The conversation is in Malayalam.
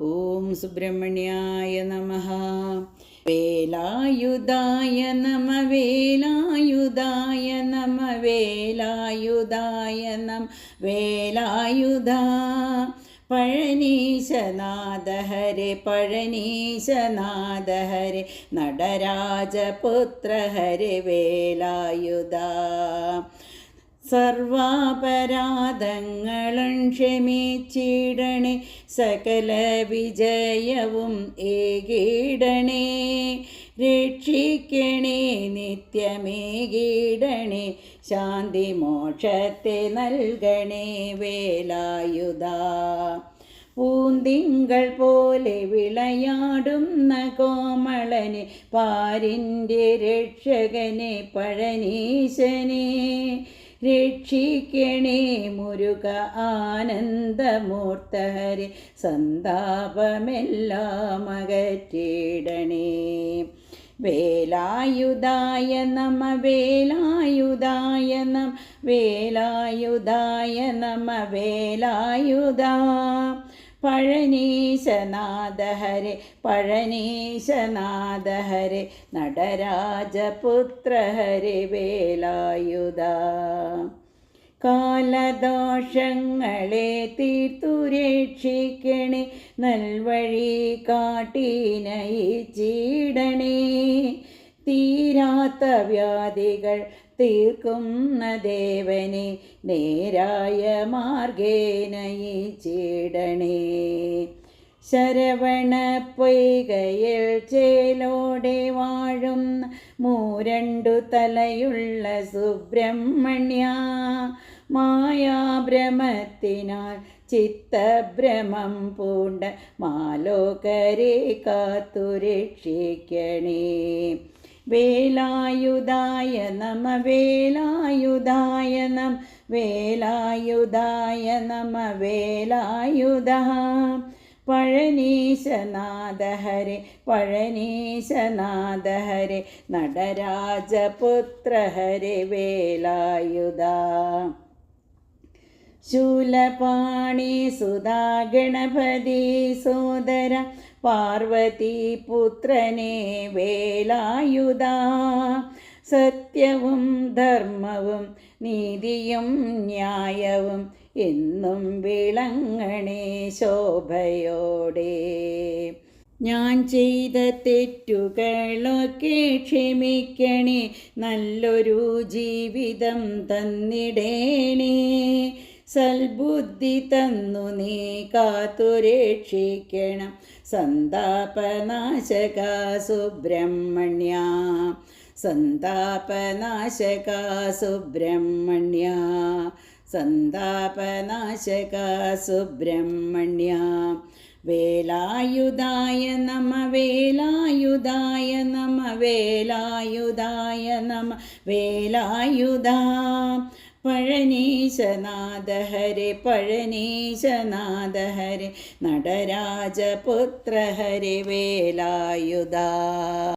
ഓം സുബ്രഹ്മണ്യായ नमः वेलायुधाय नम वेलायुधाय नम वेलायुधाय नम वेलायुधा പഴനീശനാഥ ഹരെ പഴനീശനാഥ ഹരെ നടരാജപുത്ര ഹരെ വേലായുധ. സർവാപരാധങ്ങളും ക്ഷമിച്ചിടണേ. സകല വിജയവും ഏകീടണേ. രക്ഷിക്കണേ നിത്യമേകീടണേ. ശാന്തി മോക്ഷത്തെ നൽകണേ വേലായുധ. പൂന്തിങ്കൾ പോലെ വിളയാടുന്ന കോമളനെ പാരിന്റെ രക്ഷകനെ പഴനീശനെ. രക്ഷിക്കണേ മുരുക ആനന്ദമൂർത്തഹരി സന്താപമെല്ലാം അകറ്റിടണേ. വേലായുധായ നമ വേലായുധായ നം വേലായുധായ നമ വേലായുധ. പഴനീശനാഥ ഹരെ പഴനീശനാഥ ഹരെ നടരാജപുത്ര ഹരെ വേലായുധ. കാലദോഷങ്ങളെ തീർത്തു രക്ഷിക്കണേ നൽവഴി ചീടണേ. തീരാത്ത വ്യാധികൾ തീർക്കുന്ന ദേവനെ നേരായ മാർഗേനയിച്ചിടണേ ശരവണ പൊയ്കയിൽ ചേലോടെ വാഴും മൂരണ്ടു തലയുള്ള സുബ്രഹ്മണ്യ. മായാഭ്രമത്തിനാൽ ചിത്തഭ്രമം പൂണ്ട മാലോകരെ കാത്തു രക്ഷിക്കണേ വേലായുധായ നമ വേലായുധായ നം വേലായുധായ നമ വേലായുധ. പഴനീശനാഥ ഹരെ പഴനീശനാഥ ഹരെ നടരാജപുത്ര ഹരെ വേലായുധ. ശൂലപാണി സുധാ ഗണപതി സോദര പാർവതി പുത്രനെ വേലായുധ. സത്യവും ധർമ്മവും നീതിയും ന്യായവും എന്നും വിളങ്ങണേ ശോഭയോടെ. ഞാൻ ചെയ്ത തെറ്റുകളൊക്കെ ക്ഷമിക്കണേ നല്ലൊരു ജീവിതം തന്നിടേണേ. സൽബുദ്ധി തന്നു നീ കാത്തുരക്ഷിക്കണം. സന്താപനാശക സുബ്രഹ്മണ്യ. സന്താപനാശക സുബ്രഹ്മണ്യ. സന്താപനാശക സുബ്രഹ്മണ്യ. വേലായുധായ നമ വേലായുധായ നമ വേലായുധായ നമ വേലായുധ. പഴനീശനാഥ ഹരെ പഴനീശനാഥ നടരാജപുത്ര ഹരെ വേലായുധ.